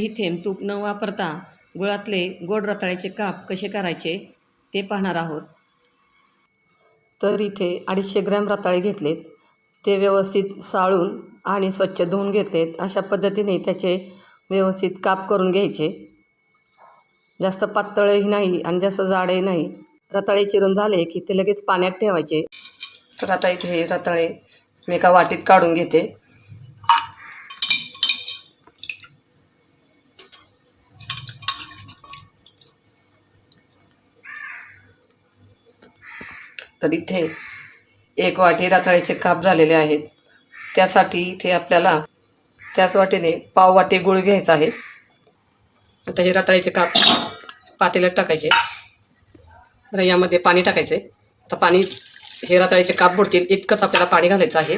ही थेंब तूप न वापरता गुळातले गोड रताळ्याचे काप कसे करायचे ते पाहणार आहोत. तर इथे अडीचशे ग्रॅम रताळे घेतलेत. ते व्यवस्थित साळून आणि स्वच्छ धुवून घेतलेत. अशा पद्धतीने त्याचे व्यवस्थित काप करून घ्यायचे. जास्त पातळही नाही आणि जास्त जाडही नाही. रताळे चिरून झाले की ते लगेच पाण्यात ठेवायचे. तर आता इथे हे रताळे मी एका वाटीत काढून घेते. तर इथे एक वाटी रताळ्याचे काप झालेले आहेत. त्यासाठी इथे आपल्याला त्याच वाटीने पाव वाटी गुळ घ्यायचा आहे. आता हे रताळ्याचे काप पातेल्यात टाकायचे. आता यामध्ये पाणी टाकायचे. आता पाणी हे रताळ्याचे काप बुडतील इतकंच आपल्याला पाणी घालायचं आहे.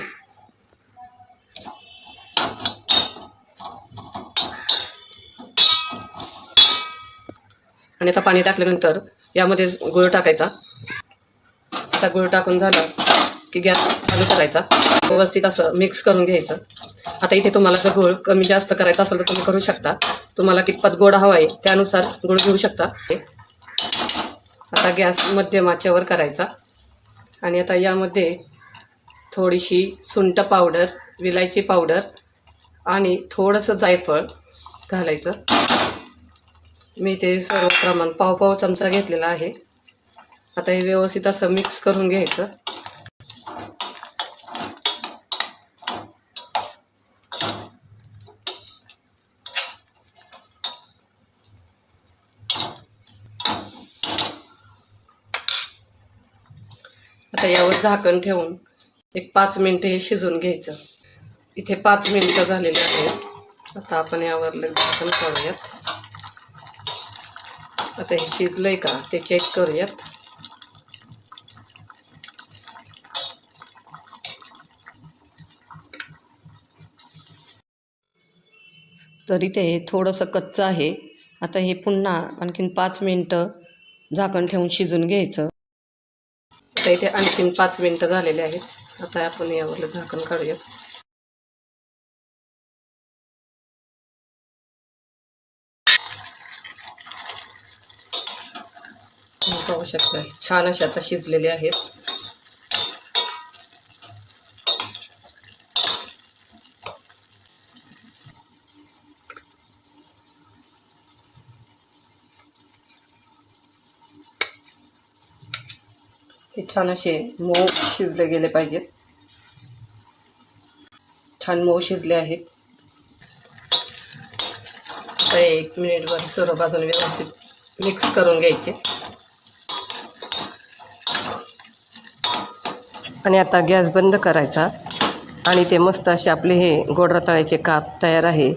आणि आता पाणी टाकल्यानंतर यामध्ये गुळ टाकायचा. आता गुळ टाकून झालं की गॅस चालू करायचा. व्यवस्थित असं मिक्स करून घ्यायचं. आता इथे तुम्हाला जर गुळ कमी जास्त करायचा असेल तर तुम्ही करू शकता. तुम्हाला कितपत गोड हवा आहे त्यानुसार गुळ घेऊ शकता. आता गॅस मध्यमाच्यावर करायचा. आणि आता यामध्ये थोडीशी सुंट पावडर विलायची पावडर आणि थोडंसं जायफळ घालायचं. मी ते सर्व प्रमाण पाव पाव चमचा घेतलेला आहे. आता हे व्यवस्थित असं मिक्स करून घ्यायचं. आता यावर झाकण ठेवून एक पाच मिनटं हे शिजवून घ्यायचं. इथे पाच मिनटं झालेली आहेत. आता आपण यावर झाकण काढूयात आता हे शिजलंय का ते चेक करूयात. तरी ते थोडंसं कच्चं आहे. आता हे पुन्हा आणखीन पाच मिनटं झाकण ठेवून शिजून घ्यायचं. आता इथे आणखीन पाच मिनटं झालेले आहेत. आता आपण यावरलं झाकण काढूयात. पाहू शकता छान असे आता शिजलेले आहेत. हे छान असे मऊ शिजले गेले पाहिजेत. छान मऊ शिजले आहेत. आता एक मिनिटभर सर्व बाजूने व्यवस्थित मिक्स करून घ्यायचे. आणि आता गॅस बंद करायचा. आणि ते मस्त असे आपले हे गोड रताळ्याचे काप तयार आहे.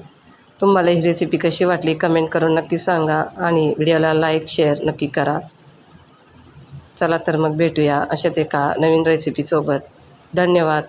तुम्हाला ही रेसिपी कशी वाटली कमेंट करून नक्की सांगा. आणि व्हिडिओला लाईक शेअर नक्की करा. चला तर मग भेटूया अशाच एका नवीन रेसिपीसोबत धन्यवाद.